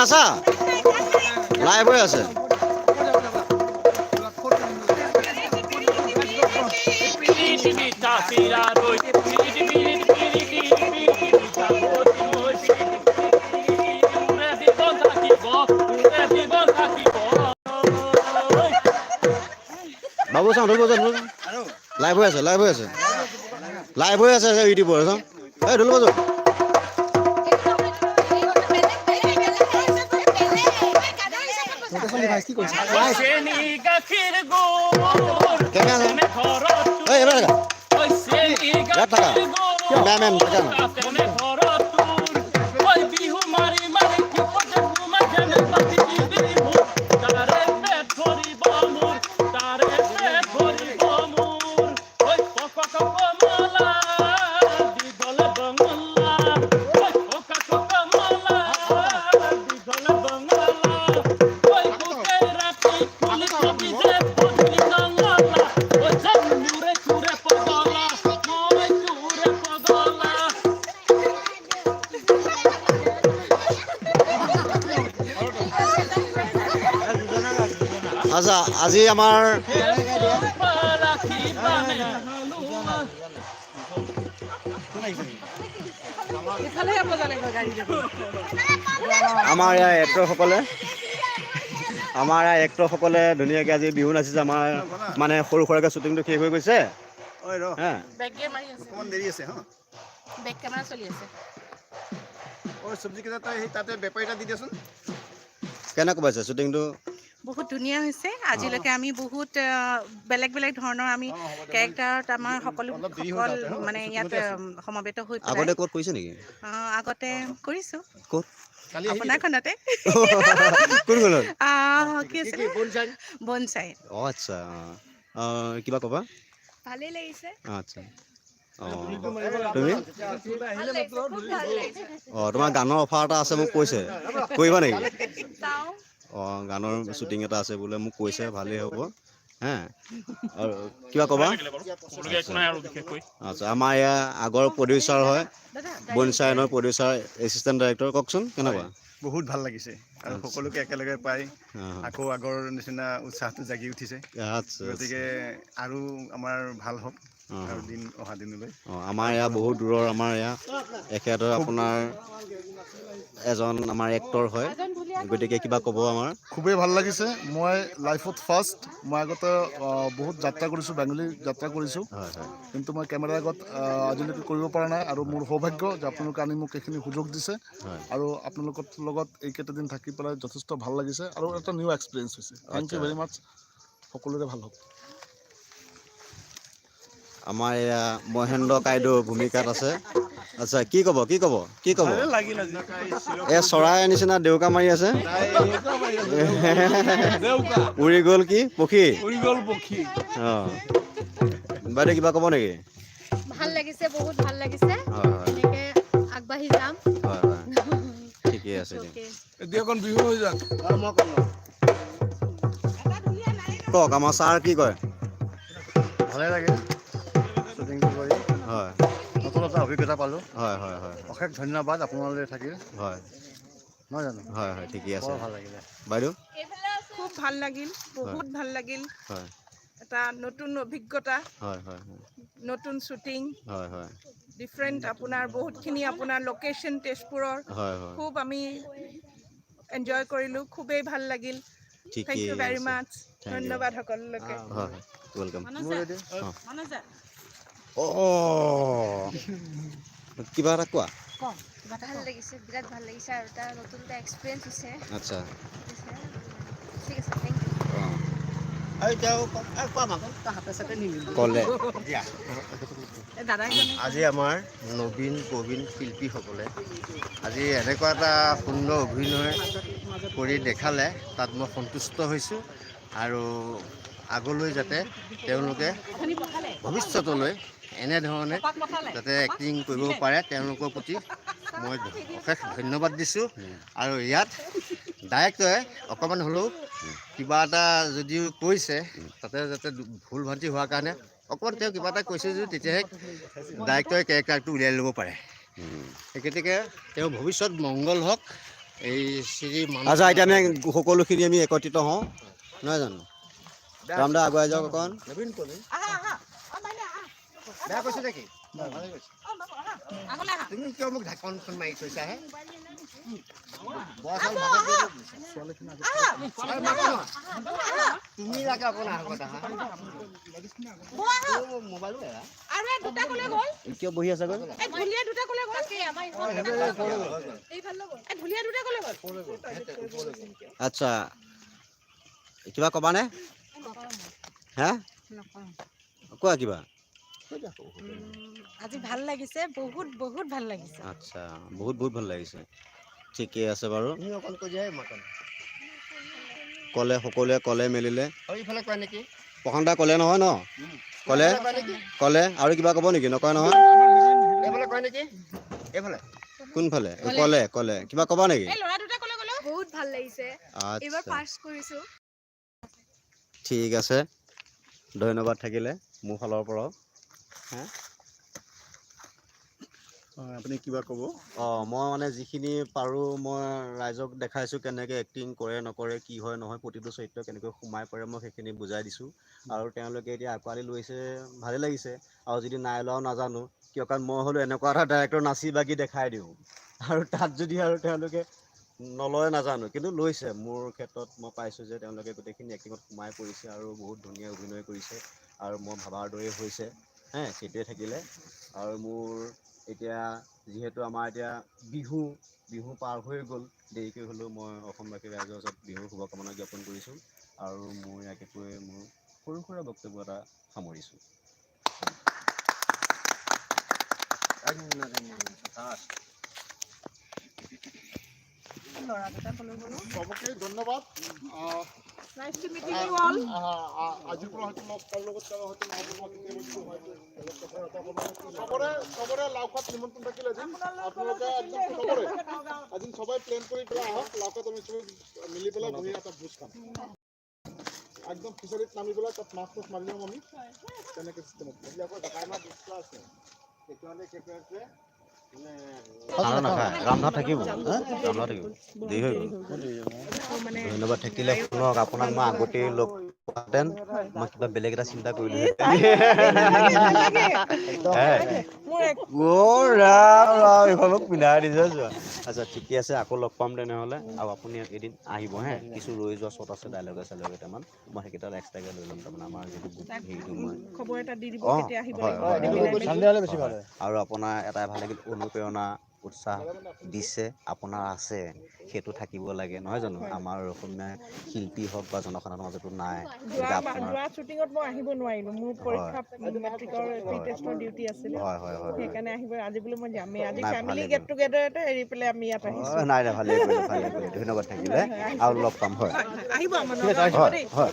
নাচা লাইভ হৈ আছে। বাবু, চাওঁ, ধৰিব যাওঁ লাইভ হৈ আছে লাইভ হৈ আছে। লাইভ হৈ আছে ইউটিউবৰ, চাওঁ। এই ঢোল বজো কেনে কি করছিস? এবাৰ থাকা আচ্ছা আজি আমাৰ আমাৰ ইয়াৰ এক্টৰসকলে আমাৰ ইয়াৰ এক্টৰসকলে ধুনীয়াকৈ আজি বিহু নাচিছে। আমাৰ মানে সৰু সুৰাকৈ শ্বুটিংটো শেষ হৈ গৈছে। কেনেকৈ পাইছে শ্বুটিংটো বহুত ধুনীয়া হৈছে। আজিলৈকে আমি বহুত বেলেগ বেলেগ ধৰণৰ আমি কেৰেক্টাৰত আমাৰ সকলো সকল মানে ইয়াত সমবেত হৈ আগতে ক'ত কৰিছে নেকি? আগতে কৰিছো। ক'ত? আপোনাৰখনতে কোনখনত কি আছিলে? বনচাই? অঁ আচ্ছা অঁ। কিবা ক'বা? ভালেই লাগিছে। আচ্ছা। অঁ তুমি? অঁ তোমাৰ গানৰ অফাৰ এটা আছে মোক কৈছে। কৰিবা নেকি? অঁ গানৰ শ্বুটিং এটা আছে বোলে মোক কৈছে ভালেই হ'ব। হা? আৰু কিবা ক'বা? আচ্ছা আমাৰ ইয়াৰ আগৰ প্ৰডিউচাৰ হয় বনচাইনৰ প্ৰডিউচাৰ এছিষ্টেণ্ট ডাইৰেক্টৰ কওকচোন কেনেকুৱা? বহুত ভাল লাগিছে। আৰু সকলোকে একেলগে পাই আকৌ আগৰ নিচিনা উৎসাহটো জাগি উঠিছে। আচ্ছা। গতিকে আৰু আমাৰ ভাল হওক। আৰু দিন অহা দিনলৈ। অঁ, আমাৰ ইয়াৰ বহুত দূৰৰ আমাৰ ইয়াৰ এখেতৰ আপোনাৰ এজন আমাৰ এক্টৰ হয়। গতিকে কিবা ক'ব আমাৰ। খুবেই ভালো লাগিছে। মই লাইফত ফাৰ্ষ্ট মই আগতে বহুত যাত্ৰা কৰিছোঁ বেংগলী যাত্ৰা কৰিছোঁ। কিন্তু মই কেমেৰাৰ আগত আজিলৈকে কৰিব পৰা নাই। আৰু মোৰ সৌভাগ্য যে আপোনালোকে আনি মোক এইখিনি সুযোগ দিছে। আৰু আপোনালোকৰ লগত এইকেইটা দিন থাকি পেলাই যথেষ্ট ভালো লাগিছে। আৰু এটা নিউ এক্সপিৰিয়েঞ্চ হৈছে। থেংক ইউ ভেৰি মাছ সকলোৰে ভালো হওক। আমাৰ এয়া মহেন্দ্ৰ কাইদেউ ভূমিকাত আছে। আচ্ছা কি ক'ব কি ক'ব কি ক'ব? এই চৰাই নিচিনা দেউকা মাৰি আছে। উৰি গ'ল কি? পক্ষী অঁ। বাইদেউ কিবা ক'ব নেকি? ভালো লাগিছে বহুত ভালো লাগিছে। হয় হয়। এনেকে আগবাঢ়ি যাম। হয় হয়। ঠিকেই আছে কওক আমাৰ ছাৰ কি কয়? ভালে লাগে। অভিজ্ঞতা পালোঁ। হয় হয় হয় অশেষ ধন্যবাদ আপোনালোকে থাকিল। হয়। নহয় জানো? হয় হয় ঠিকেই আছে। ভালো লাগিলে। বাইদেউ? খুব ভালো লাগিল বহুত ভালো লাগিল। হয়। এটা নতুন অভিজ্ঞতা হয় হয় নতুন শ্বুটিং। হয় হয়। ডিফাৰেণ্ট আপোনাৰ বহুতখিনি আপোনাৰ লোকেশ্যন তেজপুৰৰ। হয় হয়। খুব আমি এনজয় কৰিলোঁ খুবেই ভালো লাগিল। Thank you very much. ধন্যবাদ সকলোকে। হয় হয় কিবা এটা কোৱা? ভালো লাগিছে বিৰাট ভালো লাগিছে আৰু এটা নতুন এটা এক্সপিৰিয়েঞ্চ হৈছে আচ্ছা ঠিক আছে থেংক ইউ ক'লে। আজি আমাৰ নবীন প্ৰবীণ শিল্পীসকলে আজি এনেকুৱা এটা সুন্দৰ অভিনয় কৰি দেখালে তাত মই সন্তুষ্ট হৈছোঁ। আৰু আগলৈ যাতে তেওঁলোকে ভৱিষ্যতলৈ এনেধৰণে যাতে এক্টিং কৰিব পাৰে, তেওঁলোকৰ প্ৰতি মই অশেষ ধন্যবাদ দিছোঁ। আৰু ইয়াত ডাইৰেক্টৰে অকণমান হ'লেও কিবা এটা যদিও কৈছে, তাতে যাতে ভুল ভ্ৰান্তি হোৱাৰ কাৰণে অকণমান তেওঁ কিবা এটা কৈছে যদিও তেতিয়াহে ডাইৰেক্টৰে কেৰেক্টাৰটো উলিয়াই ল'ব পাৰে। সেই গতিকে তেওঁ ভৱিষ্যত মংগল হওক। এই শ্ৰী আচ্ছা এতিয়া আমি সকলোখিনি আমি একত্ৰিত হওঁ, নহয় জানো? ৰামদা আগুৱাই যাওক অকণ নবীন কবি? বেয়া কৈছে নেকি ভালে কিয় বহি আছে গ'ল। আচ্ছা। কিবা ক'বানে হে? কোৱা কিবা? আজি ভাল লাগিছে বহুত বহুত ভাল লাগিছে। আচ্ছা বহুত বহুত ভাল লাগিছে। ঠিকেই আছে বাৰু। ক'লে সকলোৱে ক'লে মেলিলে। প্ৰশান্ত ক'লে নহয় ন? ক'লে? ক'লে? আৰু কিবা ক'ব নেকি? নকয় নহয়? কোনফালে? ক'লে ক'লে। কিবা ক'বা নেকি? এই ল'ৰা দুটা ক'লে গ'ল। বহুত ভাল লাগিছে। এইবাৰ কৰিছোঁ। ঠিক আছে। ধন্যবাদ থাকিলে মোৰ ফালৰ পৰাও। আপুনি কিবা ক'ব? অঁ মই মানে যিখিনি পাৰোঁ মই ৰাইজক দেখাইছোঁ কেনেকৈ এক্টিং কৰে নকৰে কি হয় নহয় প্ৰতিটো চৰিত্ৰ কেনেকৈ সোমাই পৰে মই সেইখিনি বুজাই দিছোঁ। আৰু তেওঁলোকে এতিয়া আঁকোৱালি লৈছে ভালেই লাগিছে। আৰু যদি নাই লোৱাও নাজানো কিয়? কাৰণ মই হ'লেও এনেকুৱা এটা ডাইৰেক্টৰ নাচি বাগি দেখাই দিওঁ। আৰু তাত যদি আৰু তেওঁলোকে নলয় নাজানো কিন্তু লৈছে। মোৰ ক্ষেত্ৰত মই পাইছোঁ যে তেওঁলোকে গোটেইখিনি এক্টিঙত সোমাই পৰিছে আৰু বহুত ধুনীয়া অভিনয় কৰিছে আৰু মই ভবাৰ দৰেই হৈছে হে সেইটোৱে থাকিলে। আৰু মোৰ এতিয়া যিহেতু আমাৰ এতিয়া বিহু বিহু পাৰ হৈ গ'ল দেৰিকৈ হ'লেও মই অসমবাসী ৰাইজৰ ওচৰত বিহুৰ শুভকামনা জ্ঞাপন কৰিছোঁ আৰু মোৰ ইয়াকে কৈ মোৰ সৰু সুৰা বক্তব্য এটা সামৰিছোঁ। ল'ৰা চবকে ধন্যবাদ। আজিৰ পৰা হয়তো লগ লগত তেওঁ হয়তো লাওখাত নিমন্ত্ৰণ থাকিল এদিন। আপোনালোকে একদম চবৰে। এদিন সবাই প্লেন কৰি পেলাই আহক লাওখাত আমি চবে মিলি পেলাই বহি এটা ভোজ খাম। একদম ফিচাৰীত নামি পেলাই তাত মাছ চাছ মাৰি ল'ম আমি। তেনেকৈ চিষ্টেমত আৰু নাখায় ৰামনাথ থাকিব ৰামনাথ থাকিব, দেৰি হৈ গ'ল। ধন্যবাদ থাকিলে শুনক, আপোনাক মই আগতেই লগ পোৱাহেঁতেন মই কিবা বেলেগ এটা চিন্তা কৰিলোঁ পিন্ধাই দিছে চোৱা আচ্ছা ঠিকে আছে আকৌ লগ পাম তেনেহ'লে। আৰু আপুনি এদিন আহিব হে। কিছু ৰৈ যোৱা শ্বট আছে ডাইলগে চাইলগে কেইটামান। মই সেইকেইটা এক্সট্ৰাকৈ লৈ ল'ম তাৰমানে আমাৰ যিটো হেৰিটো মই। খবৰ এটা দি দিব কেতিয়া আহিব হয় লাগিব। হয় হয়। আৰু আপোনাৰ এটাই ভালো লাগিল অনুপ্ৰেৰণা। উৎসাহ দিছে আপোনাৰ আছে সেইটো থাকিব লাগে নহয় জানো? আমাৰ অসমীয়া শিল্পী হওক বা জনসাধাৰণৰ মাজতো নাই। শ্বুটিঙত মই আহিব নোৱাৰিলো। মোৰ পৰীক্ষা মেট্ৰিকৰ টেষ্টৰ ডিউটি আছিলে। হয় হয় হয় সেইকাৰণে আহিব আজি বোলো মই যামেই। আজি ফেমিলি গেট টুগেডাৰতে এৰি পেলাই আমি ইয়াত আহিছো। অঁ, নাই নাই ভালেই কৰিলে ভালেই কৰিলে। ধন্যবাদ থাকিলে। আৰু লগ পাম হয়। আহিব আমাৰ হয় হয়